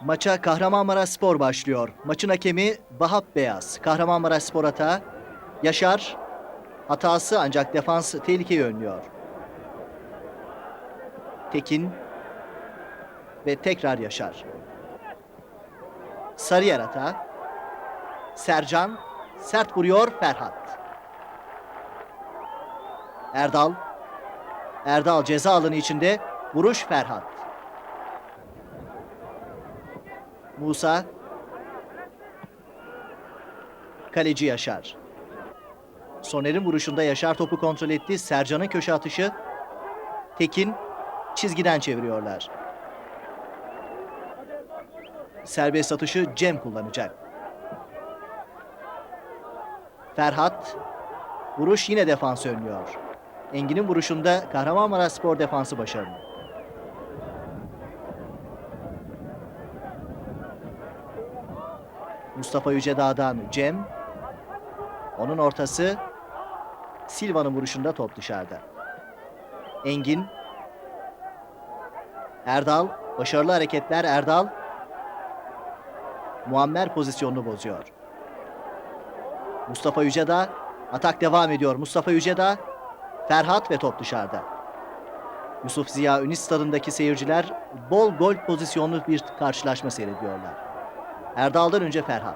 Maça Kahramanmaraş Spor başlıyor. Maçın hakemi Vahap Beyaz. Kahramanmaraş Spor hata. Yaşar hatası ancak defans tehlikeyi önlüyor. Tekin ve tekrar Yaşar. Sarıyer hata. Sercan sert vuruyor Ferhat. Erdal. Erdal ceza alanı içinde vuruş Ferhat. Musa. Kaleci Yaşar. Soner'in vuruşunda Yaşar topu kontrol etti. Sercan'ın köşe atışı. Tekin çizgiden çeviriyorlar. Serbest atışı Cem kullanacak. Ferhat. Vuruş yine defans önlüyor. Engin'in vuruşunda Kahramanmaraş Spor defansı başarılı. Mustafa Yücedağ'dan Cem. Onun ortası Silva'nın vuruşunda top dışarıda. Engin. Erdal. Başarılı hareketler Erdal. Muammer pozisyonunu bozuyor. Mustafa Yücedağ. Atak devam ediyor. Mustafa Yücedağ. Ferhat ve top dışarıda. Yusuf Ziya Ünis stadındaki seyirciler bol gol pozisyonlu bir karşılaşma seyrediyorlar. Erdal'dan önce Ferhat.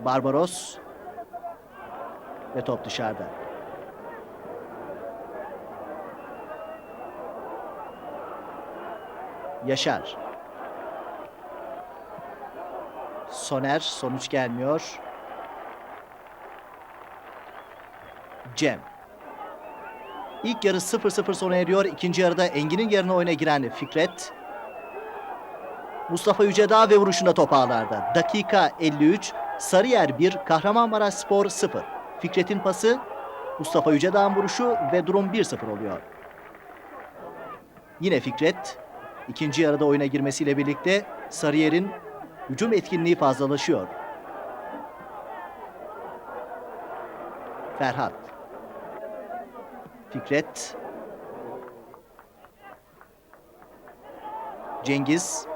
Barbaros ve top dışarıda. Yaşar. Soner sonuç gelmiyor. Cem. İlk yarı 0-0 sona eriyor. İkinci yarıda Engin'in yerine oyuna giren Fikret. Mustafa Yücedağ ve vuruşunda top ağlarda. Dakika 53. Sarıyer 1, Kahramanmaraş Spor 0. Fikret'in pası, Mustafa Yücedağ'ın vuruşu ve durum 1-0 oluyor. Yine Fikret, ikinci yarıda oyuna girmesiyle birlikte Sarıyer'in hücum etkinliği fazlalaşıyor. Ferhat. Fikret. Cengiz.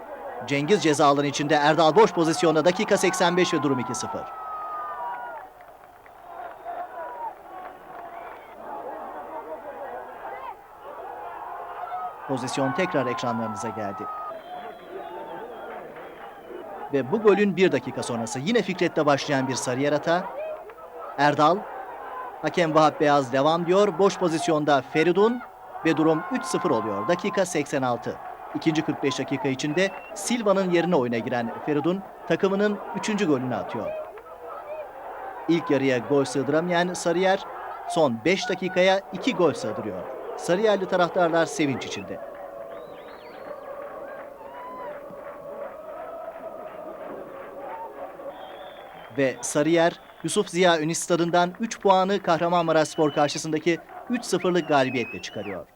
Cengiz ceza alanı içinde Erdal boş pozisyonda dakika 85 ve durum 2-0. Pozisyon tekrar ekranlarınıza geldi. Ve bu golün bir dakika sonrası yine Fikret'le başlayan bir Sarıyer hata. Erdal, hakem Vahap Beyaz devam diyor. Boş pozisyonda Feridun ve durum 3-0 oluyor. Dakika 86. İkinci 45 dakika içinde Silva'nın yerine oyuna giren Feridun takımının 3. golünü atıyor. İlk yarıya gol sığdıramayan Sarıyer son 5 dakikaya 2 gol sığdırıyor. Sarıyerli taraftarlar sevinç içinde. Ve Sarıyer Yusuf Ziya Ünis stadından 3 puanı Kahramanmaraş Spor karşısındaki 3-0'lık galibiyetle çıkarıyor.